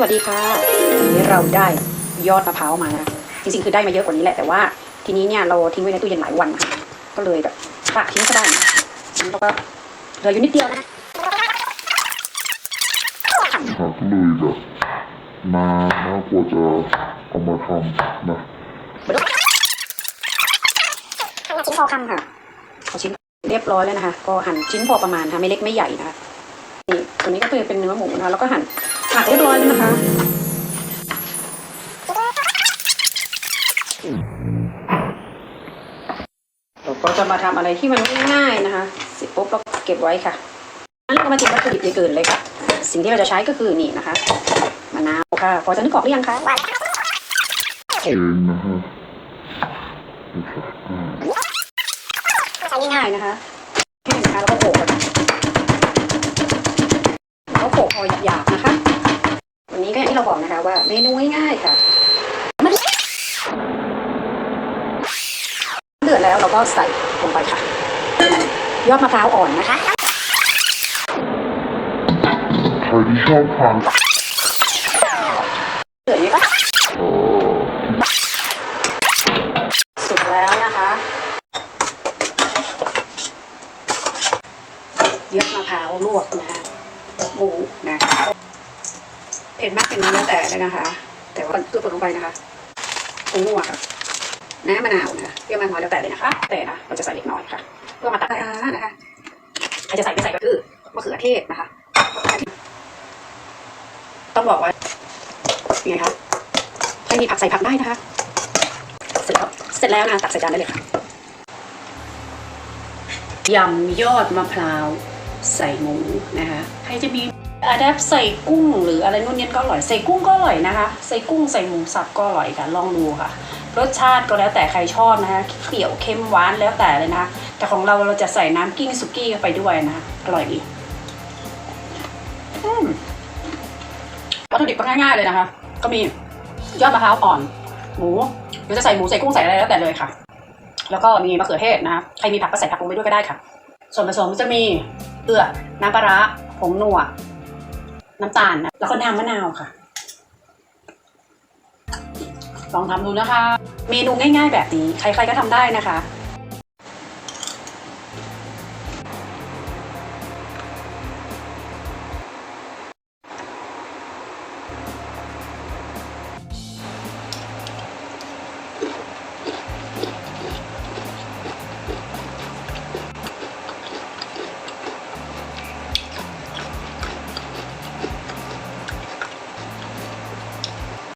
สวัสดีค่ะวันนี้เราได้ยอดมะพร้าวมานะจริงๆคือได้มาเยอะกว่านี้แหละแต่ว่าทีนี้เนี่ยเราทิ้งไว้ในตู้เย็นหลายวันนะคะก็เลยแบบฝากทิ้งก็ได้นะงั้นเราก็เหลืออยู่นิดเดียวนะค่ะก็เลยแบบนานมากกว่าจะเอามาทำนะชิ้นพอคำค่ะเอาชิ้นเรียบร้อยแล้วนะคะ ก็หั่นชิ้นพอประมาณค่ะไม่เล็กไม่ใหญ่นะคะนี่ตัวนี้ก็คือเป็นเนื้อหมูนะคะแล้วก็หั่นักเรียบร้อยแล้วนะคะเราก็จะมาทำอะไรที่มันง่ายๆนะคะเสร็จปุ๊บเราเก็บไว้ค่ะงั้นเราก็มาเตรียมวัตถุดิบอย่างอื่นเลยค่ะสิ่งที่เราจะใช้ก็คือนี่นะคะมะนาวค่ะพอจะนึกออกหรือยังคะง่าใช้ง่ายๆนะคะแค่นะคะแล้วก็โขลกแล้วก็โขลกพอหยาบๆนะคะ นนี้ก็อย่างที่เราบอกนะคะว่าเมนูง่ายๆค่ะเดือดแล้วเราก็ใส่ลงไปค่ะ ยอดมะพร้าวอ่อนนะคะใครที่ชอบทานเดือดไหมคะเอ่อสุกแล้วนะคะยอดมะพร้าวลวกนะคะหมูนะคะ เผ็ดมากเป็นน้อยแล้วแต่เลยนะคะ แต่ว่าคือเปิดลงไปนะคะผงนัวค่ะน้ำมะนาวนะคะเปรี้ยวมากน้อยแล้วแต่เลยนะคะ แต่นะเราจะใส่เล็กน้อยค่ะ เพื่อมาตัดอานะคะใครจะใส่ไม่ใส่ก็คือมะเขือเทศนะคะ ต้องบอกว่าไงคะให้มีผักใส่ผักได้นะคะ เสร็จแล้วเสร็จแล้วนะตักใส่จานได้เลยค่ะยำยอดมะพร้าวใส่หมูนะคะ ใครจะมี อาดับใส่กุ้งหรืออะไรนู่นนี่ก็อร่อย ใส่กุ้งก็อร่อยนะคะ ใส่กุ้งใส่หมูสับก็อร่อยค่ะ ลองดูค่ะ รสชาติก็แล้วแต่ใครชอบนะคะเปรี้ยวเค็มหวานแล้วแต่เลยนะคะแต่ของเราเราจะใส่น้ำกิ้งสุกี้เข้าไปด้วยนะคะอร่อยดีวัตถุดิบก็ง่ายๆเลยนะคะ ก็มียอดมะพร้าวอ่อน หมูหรือจะใส่หมูใส่กุ้งใส่อะไรแล้วแต่เลยค่ะ แล้วก็มีมะเขือเทศนะคะใครมีผักก็ใส่ผักลงไปด้วยก็ได้ค่ะ ส่วนผสมจะมีเกลือน้ำปลาร้าผงนัว น้ำตาลนะแล้วก็น้ำมะนาวค่ะ ลองทำดูนะคะ เมนูง่าย ๆ แบบนี้ ใครๆก็ทำได้นะคะ